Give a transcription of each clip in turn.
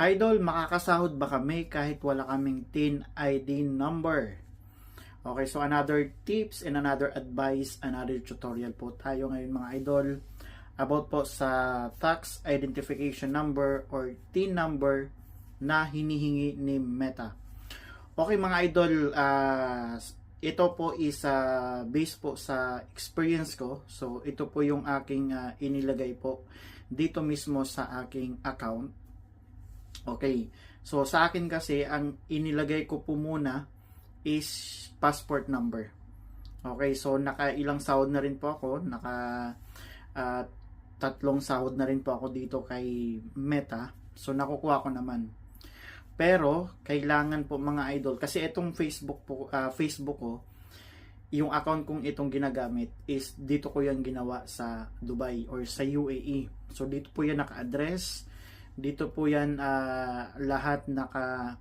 Idol, makakasahod ba kami kahit wala kaming TIN ID number? Okay, so another tips and another advice, another tutorial po tayo ngayon mga idol about po sa tax identification number or TIN number na hinihingi ni Meta. Okay mga idol, ah, ito po is ah, based po sa experience ko. So ito po yung aking ah, inilagay po dito mismo sa aking account. Okay. So sa akin kasi ang inilagay ko po muna is passport number. Okay, so naka ilang sahod na rin po ako, naka ah, tatlong sahod na rin po ako dito kay Meta. So nakukuha ko naman. Pero kailangan po mga idol kasi itong Facebook po ah, Facebook ko yung account kong itong ginagamit is dito ko yan ginawa sa Dubai or sa UAE. So dito po yan naka-address. Dito po yan ah, lahat naka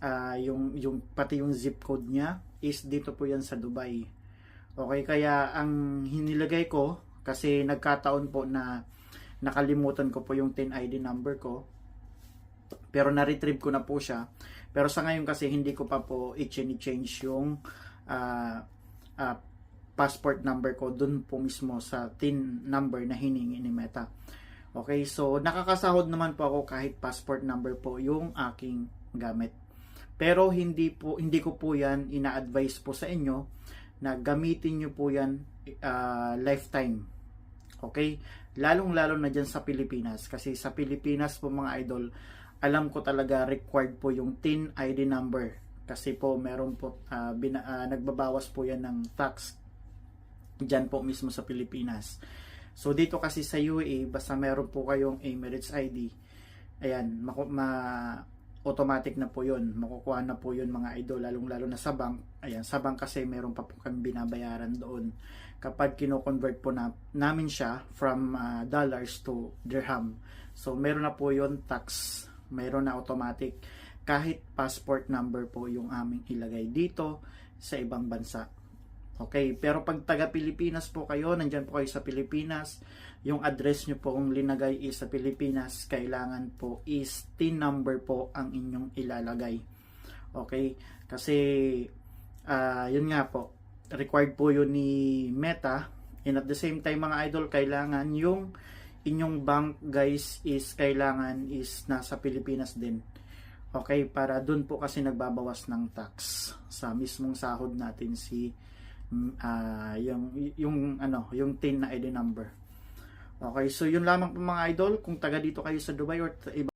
ah, yung yung pati yung zip code niya is dito po yan sa Dubai. Okay, kaya ang hinilagay ko kasi nagkataon po na nakalimutan ko po yung 10 ID number ko. Pero na-retrieve ko na po siya. Pero sa ngayon kasi hindi ko pa po i-change yung ah, ah, passport number ko dun po mismo sa TIN number na hiningi ni Meta. Okay, so nakakasahod naman po ako kahit passport number po yung aking gamit. Pero hindi po hindi ko po 'yan ina-advise po sa inyo na gamitin niyo po 'yan ah, lifetime. Okay? Lalong-lalo na diyan sa Pilipinas kasi sa Pilipinas po mga idol, alam ko talaga required po yung TIN ID number kasi po meron po ah, bina- ah, nagbabawas po 'yan ng tax diyan po mismo sa Pilipinas. So dito kasi sa UAE, basta meron po kayong Emirates ID, ayan, ma automatic na po 'yon. Makukuha na po 'yon mga idol, lalong lalo na sa bank. Ayan, sa bank kasi meron pa po kami binabayaran doon kapag kino-convert po na, namin siya from ah, dollars to dirham. So meron na po 'yon tax, meron na automatic kahit passport number po yung aming ilagay dito sa ibang bansa. Okay, pero pag taga Pilipinas po kayo, nandyan po kayo sa Pilipinas, yung address nyo po kung linagay is sa Pilipinas, kailangan po is TIN number po ang inyong ilalagay. Okay, kasi ah, yun nga po, required po yun ni Meta, and at the same time mga idol, kailangan yung inyong bank guys is kailangan is nasa Pilipinas din. Okay, para dun po kasi nagbabawas ng tax sa mismong sahod natin si ah, yung yung ano, yung TIN na ID number. Okay, so yun lamang po mga idol, kung taga dito kayo sa Dubai or iba